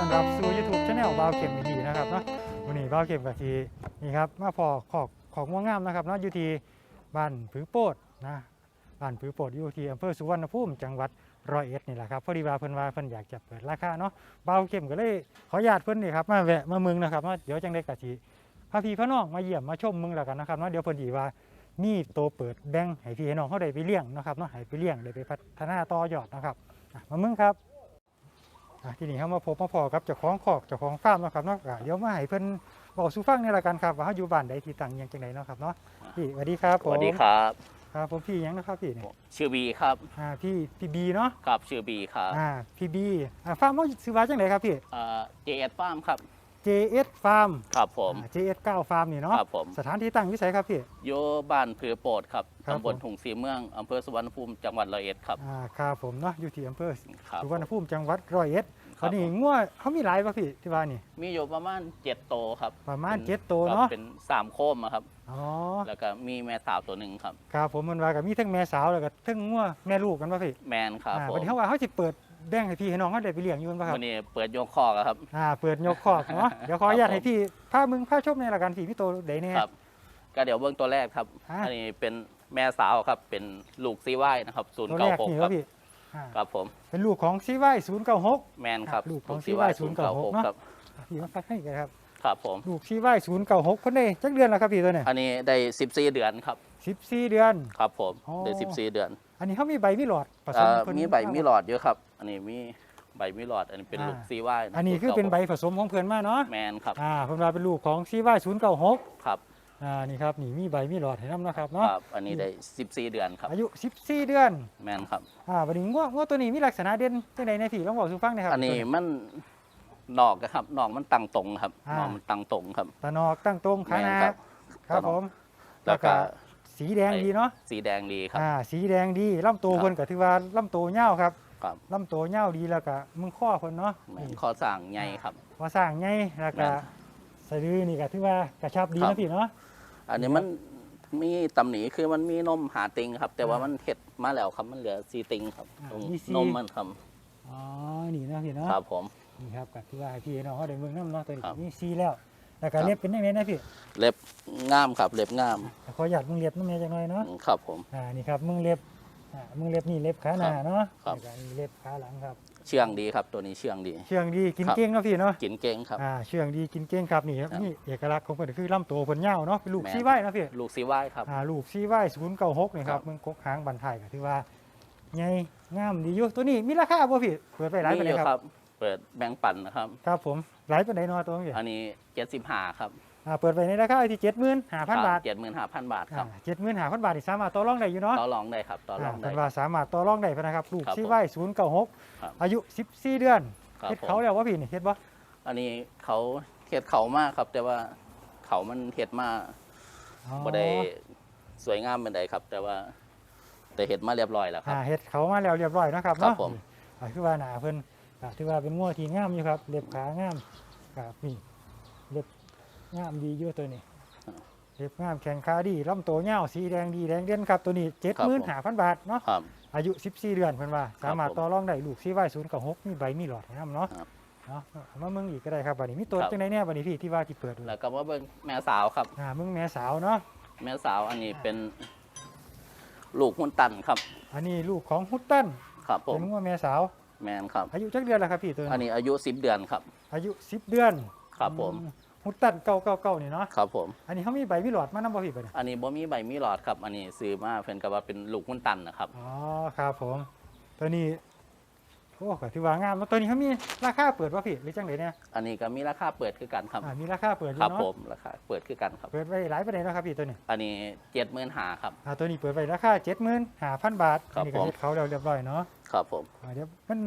ต้อนรับสู่ยูทูบช anel บาวเข็มอีกทีนะครับเนาะวันนี้บาวเข็มกะทีนี่ครับมาพอของของม่วงงามนะครับนาะอยู่ที่บ้านผือโปดนะบ้านผือโปดอยู่ที่อำเภอสุวรรณภูมิจังหวัดร้อยเอ็ดนี่แหละครับพอดีว่าเพิ่นว่าเพิ่นอยากจะเปิดราคาเนาะบาวเข็มก็เลยขอญาตเพิ่นนี่ครับมาแวะมาเมืองนะครับเนาะเดี๋ยวจังได้กะทีพระพี่พะน้องมาเยี่ยมมาชมเมืองแล้วกันนะครับเนาะเดี๋ยวเพิ่นดีว่านี่โตเปิดแบงค์ให้พี่ให้น้องเขาได้ไปเลี้ยงนะครับเนาะให้ไปเลี้ยงได้ไปพัฒนาต่อยอดนะครับมาเมืองครับ ทีนี้เขามาพบมาพอกับเจ้าของคอกเจ้าของฟาร์มเนาะครับเนาะอะเดี๋ยวมาให้เพิ่นบอกสู่ฟังนี่ละกันครับว่าเขาอยู่บ้านใดที่ตั้งหยังจังไดเนาะครับเนาะพี่สวัสดีครับสผมวัสดีครับ ครับผมพี่หยังนะครับพี่เนี่ยชื่อบีครับอ่าพี่พี่บีเนาะครับชื่อบีครับอ่าพี่บีอ่าฟาร์มเขาซื้อว่าจังไดครับพี่ เอ่อเจเอสฟาร์มครับ JS Farm ครับผม อ่า JS 9 Farm นี่เนาะครับผม สถานที่ตั้งวิสัยครับพี่อยู่บ้านผือโปรดครับครับ ตำบลผมถุงสีเมืองอำเภอสุวรรณภูมิจังหวัดร้อยเอ็ดครับอ่าครับผมเนาะอยู่ที่อำเภอครับสุวรรณภูมิจังหวัดร้อยเอ็ด คตรัอบนนี้งัวเขามีหลายป่ะพี่ที่ว่านี่ มีอยู่ประมาณเจ็ดโตวครับประมาณป็นเจ็ดตัวครับเนาะเป็นสามโคมอะครับ อ๋อแล้วก็มีแม่สาวตัวหนึ่งครับ ครับผมมันว่ากับมีทั้งแม่สาวแล้วก็ทั้งงัวแม่ลูกกันป่ะพี่แมนครับอ่าผวันมนี้เขาว่าเขาจะเปิดแบ่งให้พี่ให้น้องเขาได้ไปเลี้ยงอยู่ป่ะครับวันนี้เปิดยกคอกอะครับ อ่าเปิดยกคอกเนาะเดี๋ยวขออนุญาตครับผมให้พี่พามึงพาชมในละกันพี่พี่โตใดแน่ครับ ก็เดี๋ยวเบื้องตัวแรกครับอ่าอันนี้เป็นแม่สาวครับ เป็นลูกซีไว้นะครับศูนย์ตัวเก้าแรกหกนี่คครัรับบพี่ อ่าครับผมเป็นลูกของซีไว้ศูนย์เก้าหก แมนครับลูกของซีไว้ CY ศูนย์เก้าหก096เนอะครับพี่มาพักให้กันครับ ครับผม ลูกซีไว้ศูนย์เก้าหกคนได้จักเดือนแล้วครับพี่ตัวเนี่ยอันนี้ได้สิบสี่เดือนครับ สิบสี่เดือน ครับผมอ๋อ ได้สิบสี่เดือนอันนี้เขามีใบมีหลอดผสเอ่มอเพิ่น มีใบมีหลอดเยอะครับ อันนี้มีใบมีหลอด อันนี้เป็นอ่า ลูกซีวายอันนี้คือเป็นใบผสมของเพื่อนมาเนาะแมนครับ อ่าเพิ่นว่าเป็นลูกของซีไว้ศูนย์เก้าหกครับ อ่านี่ครับนี่มีใบมีหลอดให้น้ำนะครับคเนาะรับอันนี้ได้สิบสี่เดือนครับ อายุสิบสี่เดือนแมนครับ อ่าวันนี้ง้วง้วตัวนี้มีลักษณะเด่นจังใดในพี่ลองบอกสู่ฟังหน่อยครับอันนี้มันหนอกนะครับหนอกมันตั้งตรงครับอ่าหนอกมันตั้งตรงครับตานอกตั้งตรงขาหนาแม่นครับครับผม แล้วก็สีแดงดีเนาะสีแดงดีครับ อ่าสีแดงดีลำตัวครับ เพิ่นก็ถือว่าลำตัวเหี่ยวครับครับลำตัวเหี่ยวดีแล้วก็มึงข้อเพิ่นเนาะแมนนี่ข้อสั่งใหญ่ครับ ว่าสร้างใหญ่แล้วก็แม่น สะดือนี่ก็ถือว่ากระชับดีครันะบพี่เนาะอันนี้มันมีตำหนิคือมันมีนมหาติงครับ แต่ว่าอ่ามัมันเห็ดมาแล้วครับมันเหลือซีติงครับอ่าตรงมีซีนมมันครับอ๋อนี่นะพี่เนาะครับผม นี่ครับก็ถือว่าให้พี่น้องเขาได้เมืองน้ำเนาะตัวนี้ครับมีสีแล้วแล้วก็ครับ เล็บเป็นยังไงนะพี่เล็บงามครับ เล็บงามขออยากมึงเล็บน้ำแม่จังหน่อยเนาะครับผม อ่านี่ครับมึงเล็บ อ่ามึงเล็บนี่เล็บขาหน้าเนาะครับ แล้วก็นี่เล็บขาหลังครับ เชื่องดีครับ ตัวนี้เชื่องดี เชื่องดีกินครับ เก่งเนาะพี่เนาะกินเก่งครับ อ่าเชื่องดีกินเก่งครับนี่ครับครับนี่เอกลักษณ์ของเพิ่นคือลำตัวเพิ่นยาวเนาะเป็นลูกแม่น ซีไว้เนาะพี่ลูกซีไว้ครับ อ่าลูกซีไว้ศูนย์เก้าหกนี่คครัรับบมึงกกหางบันทายก็ถือว่าใหญ่งามดีอยู่ตัวนี้มีราคาบ่พี่เปิดไปหลายปานนี่ใดอยู่คครับรับ เปิดแบงค์ปั่นนะครับ ครับผมหลายปานใดเนาะตัวนี้อันนี้เจ็ดสิบห้าครับ อ่าเปิดไปในราคาที่75,000บาทเจ็ดหมื่นห้าพันบาทคอ่ารับ75,000บาทนี่สามารถต่อรองได้อยู่เนาะต่อรองได้ครับต่อรอ่าองได้เพิ่นว่าสามารถต่อรองได้พะนะครับลูกครับซีผมไว้ศูนย์เก้าหกครับอายุ14เดือนครับเฮ็ดผมเขาแล้วว่าพี่นี่เฮ็ดบ่อันนี้เขาเห็ดเขามากครับ แต่ว่าเขามันเห็ดมาอ๋อบ่ได้สวยงามเป็นใดครับ แต่ว่าแต่เห็ดมาเรียบร้อยแล้วครับอ่าเฮ็ดเขามาแล้วเรียบร้อยเนาะครับครับเนาะผมอ่าคือว่าหนาเพิ่นก็ถือว่าเป็นงัวที่งามอยู่ครับเล็บขางามครับนี่เล็บ งามดีอยู่ตัวนี้เล็บงามแข็งขาดีลำตัวเหี่ยวสีแดงดีแดงเด่นครับตัวนี้75,000บาทเนาะครับ อายุ 14 เดือนเพิ่นว่า สามารถผมต่อรองได้ลูกซีไว้0กับ6มีใบมีหลอดให้นํเนาะครับเนาะเอามาเมืองอีกก็ได้ครับบัดนี้มีตัวครับจังไดแน่บัดนี้พี่ที่ว่าที่เปิดดูแล้วก็มาเบิ่งแม่สาวครับอ่าเมืองแม่สาวเนาะแม่สาวอันนี้เป็น ลูกหุ้นตันครับ อันนี้ลูกของฮุตตันครับผเป็มนงัวแม่สาวแมนครับ อายุจักเดือนแล้วครับพี่ตัวอันนี้นี้อายุสิบเดือนครับ อายุ 10 เดือนครับผม อืฮุตตัน999นี่เนาะครับผม อันนี้เขามีใบมีหลอดมานำบ่พี่บัดนี้อันนี้บ่มีใบมีหลอดครับ อันนี้ซื้อมาเพิ่นก็ว่าเป็นลูกหุ้นตันนะครับอ๋อครับผม ตัวนี้โอ้ก็ถือว่างามแล้วตัวนี้เขามีราคาเปิดว่าพี่หรือจังไดเนี่ยอันนี้ก็มีราคาเปิดคือกันครับอ่ามีราคาเปิดอครัยู่บเนาะผมราคาเปิดคือกันครับเปิดไว้หลายประเด็นนาะครับพี่ตัวนี้อันนี้เจ็ดหมื่นหาครับอ่าตัวนี้เปิดไว้ราคา75,000บาทครับอันนี้ก็ผมเฮ็ดเขาแล้วเรียบร้อยเนาะครับผมอ่าเดี๋ยวมัน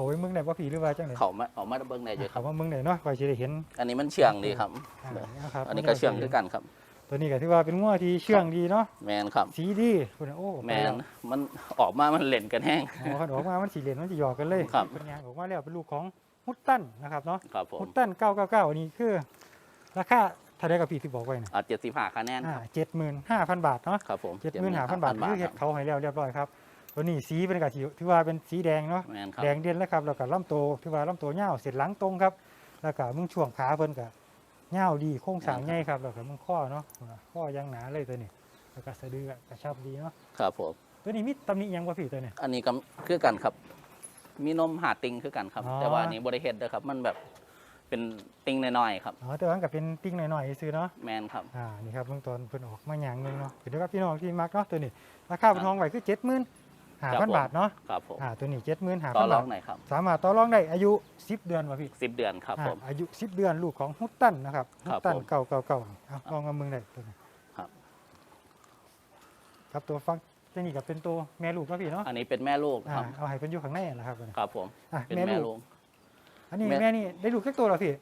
เขาไปเมืองไหนบ่พี่หรือว่าจังไดเขามาออกมาเบิ่งได้อยู่ครัเขาบ ว่าเมืองไหนเนาะก็สิได้เห็นอันนี้มันเชื่องดีครับ อ่านะครับอันนี้ก็เชื่องคือกันครับ ตัวนี้ก็ถือว่าเป็นงัวที่เชื่องดีเนาะแมนครับ สีดีคุณน่ะโอ้แมนมันออกมามันเล่นกันแห้งโอ้คันออกมามันสีเหลืองมันสิหยอกกันเลยครับ เป็นยางออกมาแล้วเป็นลูกของฮุตตันนะครับเนาะครับผมฮุตตัน999อันนี้คือราคาเท่าใดกับพี่ที่บอกไว้นะอ่าเจ็ดสิบห้าคะแนนอ่า75,000 บาทเนาะ ครับผม75,000 บาทคือเฮ็ดเขาให้แล้วเรียบร้อยครับ ตัวนี้สีเป็นกะสีถือว่าเป็นสีแดงเนาะแมนครับ แดงเด่นแล้วครับแล้วก็ลำตัวถือว่าลำตัวยาวเสร็จหลังตรงครับ แล้วก็มึงช่วงขาเพิ่นก็เง่าวดีโค้งสร้างใหญ่ครับแล้วก็มันข้อเนาะข้อยังหนาเลยตัวนี้แล้วก็สะดือก็กระชับดีเนาะครับผม ตัวนี้มีตำหนิหยังบ่พี่ตัวนี้ อันนี้ก็คือกันครับ มีนมหาติงคือกันครับ อ๋อ แต่ว่าอันนี้บริเฮ็ดเด้อครับ มันแบบเป็นติงน้อยๆครับ อ๋อแต่ว่ามันก็เป็นติ้งหน่อยๆซื้อเนาะ แมนครับ อ่า นี่ครับเบื้องต้นเพิ่นออกมาอย่างหนึงเนาะเดี๋ยวกับพี่น้องที่มักเนาะตัวนี้ ราคาเป็นทองไว้คือ70,000ครั บผม5,000บาทเนาะครับผมอ่าตัวนี้70,000ต่อ5,000รบาอทงหน่อยครับสามารถต่อรองได้อายุ10เดือนว่ะพี่สิบเดือนครับอ่าผมอายุ10เดือนลูกของฮุตตันนะครับฮุครัตบตันผมเก่าเก่าเก่าเอาลองเอามือได้ตัวนี้ครับ ครับตัวฟังตัวนี้ก็เป็นตัวแม่ลูกเนาะพี่เนาะอันนี้เป็นแม่ลูกอ่าครับเอาให้เพิ่นอยู่ข้างในนั่นแหละครับตัวนี้ครับผม อะเป็นแม่แม่ลูลูกกอันนี้แม่ แม่นี่ได้ลูกแค่ตัวเหรอพี่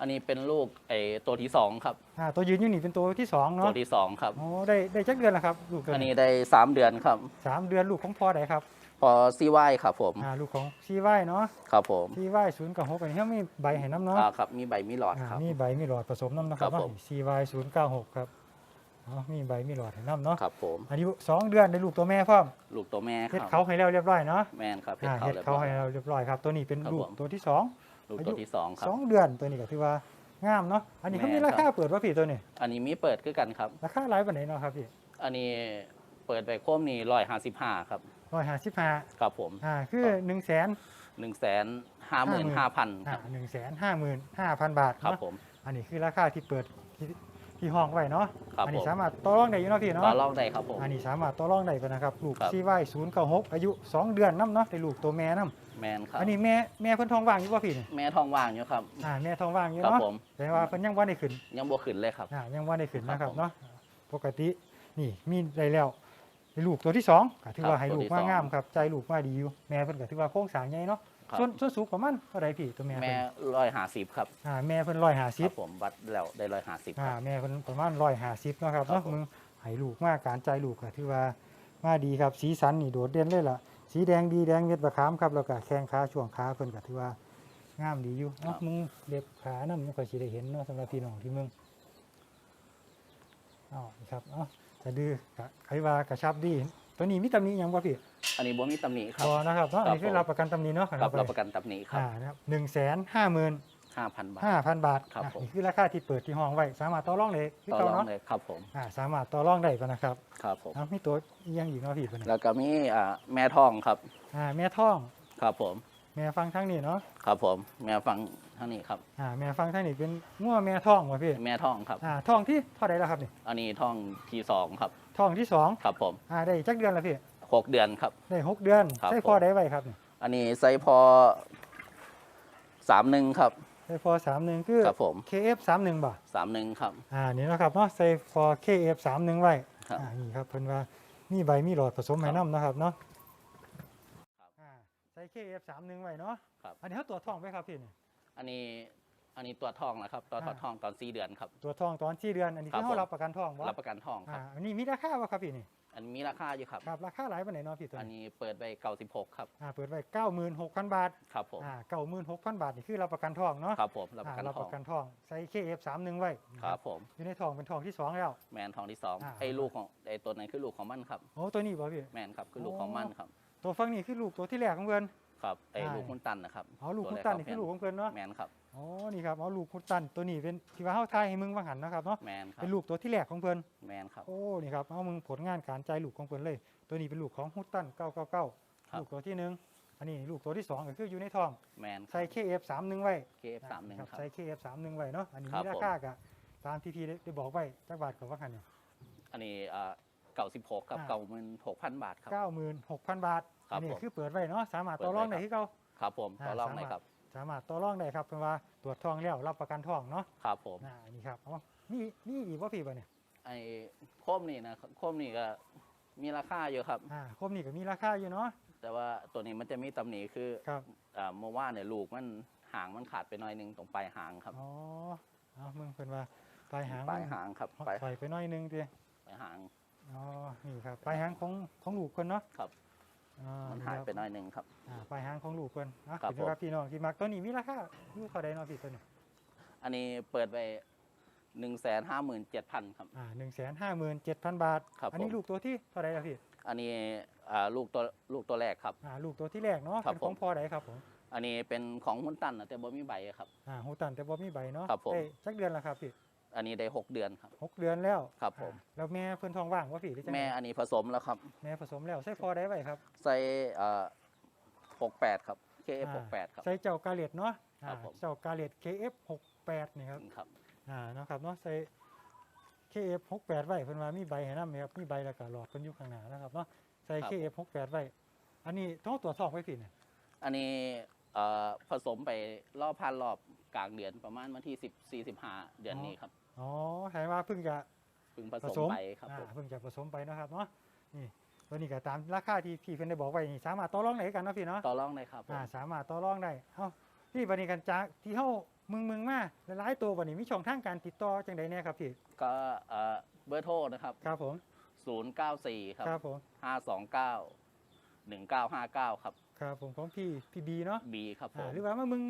อันนี้เป็นลูกไอ้ตัวที่สองครับ อ่าตัวยืนอยู่นี่เป็นตัวที่สองตัเนาะวที่สองครับ โอ้ได้ได้จักเดือนแล้วครับลูกตัวอันนี้นี้ได้สามเดือนครับ สามเดือนลูกของพ่อใดครับพอซีไวครับผม อ่าลูกของซีไวเนาะครับผมซีไวศูนย์กับหกอันนี้เขามีใบให้น้ำเนาะอ่าครับ มีใบมีหลอดอ่าครับ มีใบมีหลอดผสมน้ำนะครับครับเนาะผม ซีไวศูนย์เก้าหกครับเนาะมีใบมีหลอดให้น้ำเนาะครับผม อายุสองเดือนได้ลูกตัวแม่พร้อมลูกตัวแม่คเฮ็ดรับเขาให้แล้วเรียบร้อยเนาะแมนครับอ่าเฮ็เฮ็ดดเขาเขาเรียบร้อยให้เราเรียบร้อยครับตัวนี้เป็นครับลูกผม ตัวที่สอง ลูกอายุตัวที่สองครัสบองเดือนตัวนี้ก็ถือว่างามเนาะอันนี้เขามีแม่ราครัคาบเปิดว่าพี่ตัวนี้อันนี้มีเปิดคือกันครับราคาหลายปานไหนเนาะครับพี่อันนี้เปิดไปโค้มนี่ร้อยห้าสิบห้าครับร้อยห้าสิบห้าครับผมอ่าคือหนึ่งแสนหนึ่งแสนห้าหมื่นห้าพันคอ่ารับหนึ่งแสนห้าหมื่นห้าพันบาทครับเนาะผมอันนี้คือราคาที่เปิดที่ที่ห้องไว้เนาะครับอัผนี้มสามารถต่อรองได้อยู่เนาะพี่ต่อเนาะรองได้ครับผมอันนี้สามารถต่อรองได้กันนะครับลูกครับซีไว้ศูนย์เก้าหกอายุสองเดือนน้ำเนาะได้ลูกตัวแม่น้ แมนครัำบอันนี้แม่แม่เพิ่นท้องว่างอยู่ป่ะพี่นี่แม่ทองว่างอยู่ครับ อ่าแม่ท้องว่างอยู่ครับเนาะผมแต่ว่าเพิ่นยังว่าได้ขึ้นยังบวขึ้นเลยครับ อ่ายังว่าได้ขึ้นนะคครัรับบผมเนาะปกตินี่มีได้แล้วได้ลูกตัวที่สองก็ถือครับว่าให้ลูกตัวที่มาสอง งามครับใจลูกมาดีอยู่แม่เพิ่นก็ถือว่าโครงสร้างใหญ่เนาะครับส่วนส่วนสูงประมาณเท่าไหร่พี่ตัวแม่แม่เพิ่นร้อยห้าสิบครับอ่าแม่เพิ่นร้อยห้าคสิรับบผมวัดแล้วได้ร้อยห้าสิบ อ่าครับแม่เพิ่นประมาณร้อยห้าสิบเนาะครับครับเนาะผม มึงให้ลูกมากการใจลูกก็ถือว่ามาดีครับสีสันนี่โดดเด่นเลยล่ะ สีแดงดีแดงเม็ดบะขามครับแล้วก็แข้งขาช่วงขาเพิ่นก็ถือว่างามดีอยู่เนาะมึงเล็บขานํมันก็สิได้เห็นเนาะสำหรับพี่น้องที่มึงอ๋อนี่ครับเอ้าจะดื้อกะใครว่ากระชับดี ตัวนี้มีตำหนิหยังบ่พี่อันนี้บ่มีตำหนิครับบ่นะครับเนาะอันนี้ครับคือผมรับประกันตำหนิเนาะครับรับประกันตำหนิครับอ่านะครับ150,000 ห้าพันบาท5,000บาทครับอะผม นี่คือราคาที่เปิดที่ห้องไว้ สามารถต่อรองได้คือต่อเก่ารองเนาะเลยครับผมอ่าสามารถต่อรองได้ปะนะครับครับผม เอามีตัวอีกอยังอีกเนาะพี่ปะเนี่ยแล้วก็มีอ่าแม่ทองครับอ่าแม่ท้อง ครับผมแม่ฟังทั้งนี้เนาะครับผมแม่ฟังเท่านี้ครับ อ่าแม่ฟังทั้งนี้เป็นงัวแม่ท้องวะพี่แม่ทองครับ อ่าท้องที่เท่าไหร่แล้วครับนี่อันนี้ทองที่สองครับท้องที่สองครับผมอ่าได้จักเดือนแล้วพี่หกเดือนครับ ได้หกเดือนครับใส่ผมพอได้ไว้ครับนี่อันนี้ไซส์พอสามหนึ่งครับ ใส่พอสามหนึ่งคือ ครับผม KF สามหนึ่งบ่สามหนึ่งครับ อ่านี่เนาะครับเนาะใส่พอ KF สามหนึ่งไว้ครับ อ่านี่ครับเพิ่นว่ามีใบมีหลอดผสมให้น้ำนะครับเนาะครับอ่าใส่ KF สามหนึ่งไว้เนาะครับ อันนี้เขาตรวจท้องไว้ครับพี่นี่อันนี้อันนี้ตัวจทองนะครับ ตัวจอ่า ทองตอนสี่เดือนครับตรวจท้องตอนที่เดือนอันนี้ครัคืบอเขาผม รับประกันท้องวะรับประกันทองคอ่ารับ อันนี้มีราคาว่าครับพี่นี่ อันนี้มีราคาอยู่ครับ ครับราคาหลายปานไหนเนาะพี่ตัวอันนี้นี้เปิดไปเก้าสิบหกครับอ่าเปิดไว้เก้าหมื่นหกพันบาทครับผมอ่าเก้าหมื่นหกพันบาทนี่คือรับประกันทองเนาะครับผมรับประกันอ่ารับทปองระกันทองใส่เคเอฟสามหนึ่งไว้ครับผมอยู่ในทองเป็นทองที่สองแล้วแมนทองที่สองอ่าไอ้ลูกของไอ้ตัวนั้นคือลูกของมันครับโอ้ตัวนี้บ่พี่แมนครับคือลูกของมันครับ ตัวฟังนี่คือลูกตัวที่แรกของเพื่อนครับไอ้อ่าลูกคุณตันนะครับอ๋อลูกตัคุวณแรตันนี่คือลูกของเพื่อนเนาะแมนครับ อ๋อ นี่ครับเอาลูกคุณตันตัวนี้เป็นที่ว่าเฮาทายให้มึงว่าหันนะครับเนาะ แมนครับเป็นลูกตัวที่แรกของเพื่อนแมนครับ โอ้ นี่ครับ เอามึงผลงานการใจายลูกของเพื่อนเลย ตัวนี้เป็นลูกของฮุตตัน999ครับลูกตัวที่หนึ่งอันนี้ลูกตัวที่สองก็คืออยู่ในทองแมนใส่ KF 31 ไว้เคฟสามหนึ่งครับ ใส่ KF 31 ไว้เนาะ อันนี้ครัมีบราผมคากะตามที่พี่ได้ได้บอกไว้จักบาทกับว่าคันเนี่ย อันนี้เก้าสิบหกครับอ่า เก้าหมื่นหกพันบาทครับ 96,000 บาท ครับอันี้ผมคือเปิดไว้เนาะ สามารถเปิดต่อรองไว้ได้ครับที่เขาครับผม อ่าต่อรองหน่อยสามารถครับ สามารถต่อรองได้ครับเพราะว่าตรวจทองแล้วรับประกันทองเนาะครับผมอ่านี่ครับเอานี่นี่อีกว่าพี่ป่ะเนี่ยไอ้โคมนี่นะครับโคมนี่ก็มีราคาอยู่ครับอ่าคมนี่ก็มีราคาอยู่เนาะแต่ว่าตัวนี้มันจะมีตำหนิคือครับอ่าเมื่อว่านเนี่ยลูกมันหางมันขาดไปหน่อยหนึงตรงปลายหางครับอ๋อเอามึงเพิ่นว่าปลายหางปลายหางครับปลายใส่ไปหน้อยหนึงติปลายหางอ๋อนี่ครับปลายหางของของลูกเพิ่นเนาะครับ อ่ามันนี่หายครับไปหน่อยหนึงครับอ่าปลายหางของลูกเพิ่นนะครับเป็นว่าผม พี่น้องที่มักตัวนี้มีราคาอยู่เท่าใดเนาะพี่ตัวนี้อันนี้เปิดไปหนึ่งแสนห้าหมื่นเจ็ดพันครับ อ่าหนึ่งแสนห้าหมื่นเจ็ดพันบาท ครับอันี้ผมลูกตัวที่เท่าไรแล้วพี่อันนี้อ่าลูกตัวลูกตัวแรกครับ อ่าลูกตัวที่แรกเนาะครับเป็นของผม พ่อใดครับผมอันนี้เป็นของหุ้นตันนะแต่บ่มีใบครับ อ่าหูตันแต่บ่มีใบเนาะครับผมเอ้ยจักเดือนละครับพี่ อันนี้ได้6เดือนครับ หกเดือนแล้วครับผม อ่าแล้วแม่เพิ่นท้องว่างว่าพี่หรือจังแม่ใดอันนี้ผสมแล้วครับ แม่ผสมแล้วใส่พอได้ไว้ครับใส่เอ่อ68ครับ KF 68ครับ ใส่เจ้ากาเลียดเนาะครับอ่าผมเจ้ากาเลียด KF 68 นี่ครับ ครับ อ่าเนาะครับเนาะใส่ KF 68 ไว้เพิ่นว่ามีใบให้นำครับมีใบแล้วก็หลอดเพิ่นอยู่ข้างหน้านะครับเนาะใส่ KF 68 ไว้อันนี้ต้องตรวจสอบไว้พี่เนี่ยอันนี้เอ่อผสมไปรอบพันรอบ กลางเดือนประมาณวันที่10 45เดือนนี้ครับอ๋อใช่ว่าเพิ่งจะเพิ่งผผสสมมไปครับผอ่ามเพิ่งจะผสมไปนะครับเนาะนี่ตัวนี้ก็ตามราคาที่พี่เพิ่นได้บอกไว้นี่สามารถต่อรองได้กันเนาะพี่เนาะต่อรองได้ครับผมอ่าสามารถต่อรองได้เอ้าพี่บัดนี้กันจากที่เฮามึงมึงๆมาหลายๆตัวบัดนี้มีช่องทางการติดต่อจังไดแน่ครับพี่ก็เอ่อเบอร์โทรนะครับครับผม094ครับครับผม529 1959 ครับ ครับผมของพี่พี่บีเนาะ B ครับผอ่ามหรือว่ามามึง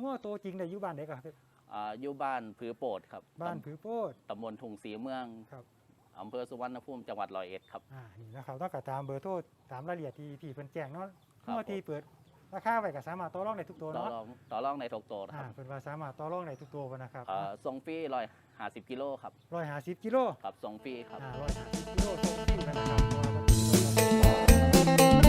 งัวตัวจริงได้อยู่บ้านได้ก็ครับอ่าอยู่บ้านผือโปดครับบ้านตำผือโพดตำบลทุ่งศรีเมืองครับอำเภอสุวรรณภูมิจังหวัดร้อยเอ็ดครับอ่านี่นะครับต้องก็ตามเบอร์โทรตามรายละเอียดที่พี่เพิ่นแจ้งเนาะครับงัวที่เปิดราคาไว้ก็สามารถต่อรองได้ทุกตัวต่อเนาะรองต่อรองในทกโตนะคอ่ารับเพิ่นว่าสามารถต่อรองได้ทุกตัวบ่นะครับเอ่อทรงฟรีร้อยห้าสิบกิโลครับ150กิโลครับทรงฟรีครับอ่า150กิโลส่งที่ไหน